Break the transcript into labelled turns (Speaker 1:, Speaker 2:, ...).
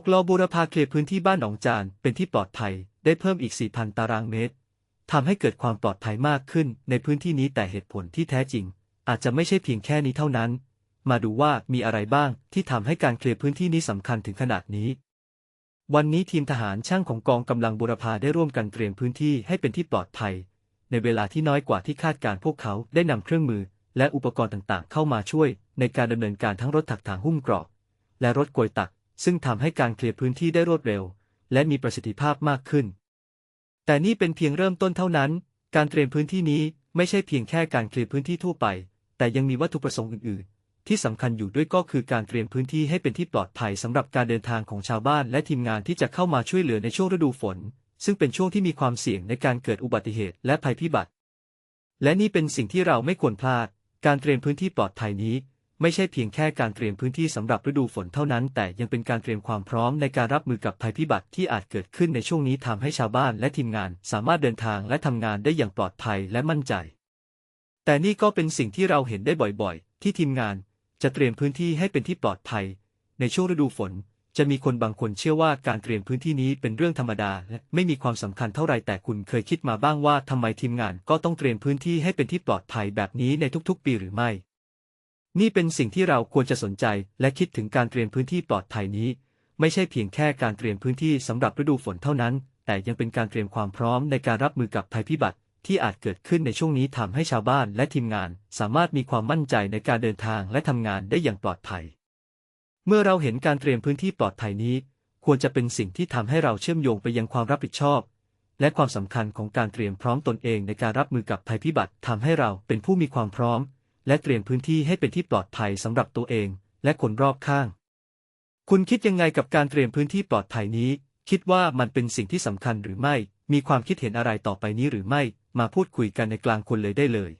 Speaker 1: กกลอบูรพาเคลียร์พื้นที่บ้านหนองจานเป็นที่ปลอดภัยได้เพิ่มอีก 4,000 ตารางเมตรทำให้เกิดความปลอดภัยมากขึ้นในพื้นที่นี้แต่เหตุผลที่แท้จริง อาจจะไม่ใช่เพียงแค่นี้เท่านั้น มาดูว่ามีอะไรบ้างที่ทำให้การเคลียร์พื้นที่นี้สำคัญถึงขนาดนี้ วันนี้ทีมทหารช่างของกองกำลังบูรพาได้ร่วมกันเตรียมพื้นที่ให้เป็นที่ปลอดภัย ในเวลาที่น้อยกว่าที่คาดการพวกเขาได้นำเครื่องมือ และอุปกรณ์ต่างๆ เข้ามาช่วย ในการดำเนินการทั้งรถถักถางหุ้มเกราะและรถโกยตัก ซึ่งทำให้การเคลียร์พื้นที่ได้รวดเร็ว และมีประสิทธิภาพมากขึ้น แต่นี่เป็นเพียงเริ่มต้นเท่านั้น การเตรียมพื้นที่นี้ไม่ใช่เพียงแค่การเคลียร์พื้นที่ทั่วไป แต่ยังมีวัตถุประสงค์อื่น ๆ ที่สำคัญอยู่ด้วยก็คือการเตรียมพื้นที่ให้เป็นที่ปลอดภัยสำหรับการเดินทางของชาวบ้าน และทีมงานที่จะเข้ามาช่วยเหลือในช่วงฤดูฝน ซึ่งเป็นช่วงที่มีความเสี่ยงในการเกิดอุบัติเหตุและภัยพิบัติ และนี่เป็นสิ่งที่เราไม่ควรพลาด การเตรียมพื้นที่ปลอดภัยนี้ ไม่ใช่เพียงแค่การเตรียมพื้นที่สำหรับฤดูฝนเท่านั้น แต่ยังเป็นการเตรียมความพร้อมในการรับมือกับภัยพิบัติที่อาจเกิดขึ้นในช่วงนี้ทำให้ชาวบ้านและทีมงานสามารถเดินทางและทำงานได้อย่างปลอดภัยและมั่นใจ แต่นี่ก็เป็นสิ่งที่เราเห็นได้บ่อยๆ ที่ทีมงานจะเตรียมพื้นที่ให้เป็นที่ปลอดภัย ในช่วงฤดูฝน จะมีคนบางคนเชื่อว่าการเตรียมพื้นที่นี้เป็นเรื่องธรรมดาและไม่มีความสำคัญเท่าไรแต่คุณเคยคิดมาบ้างว่าทำไมทีมงานก็ต้องเตรียมพื้นที่ให้เป็นที่ปลอดภัยแบบนี้ในทุกๆ ปีหรือไม่ นี่เป็นสิ่งที่เราควรจะสนใจและคิดถึงการเตรียมพื้นที่ปลอดภัยนี้ ไม่ใช่เพียงแค่การเตรียมพื้นที่สำหรับฤดูฝนเท่านั้น แต่ยังเป็นการเตรียมความพร้อมในการรับมือกับภัยพิบัติ ที่อาจเกิดขึ้นในช่วงนี้ทำให้ชาวบ้านและทีมงาน สามารถมีความมั่นใจในการเดินทางและทำงานได้อย่างปลอดภัย เมื่อเราเห็นการเตรียมพื้นที่ปลอดภัยนี้ ควรจะเป็นสิ่งที่ทำให้เราเชื่อมโยงไปยังความรับผิดชอบ และความสำคัญของการเตรียมพร้อมตนเองในการรับมือกับภัยพิบัติทำให้เราเป็นผู้มีความพร้อม และเตรียมพื้นที่ให้เป็นที่ปลอดภัยสำหรับตัวเอง และคนรอบข้าง คุณคิดยังไงกับการเตรียมพื้นที่ปลอดภัยนี้ คิดว่ามันเป็นสิ่งที่สำคัญหรือไม่ มีความคิดเห็นอะไรต่อไปนี้หรือไม่ มาพูดคุยกันในกลางคนเลยได้เลย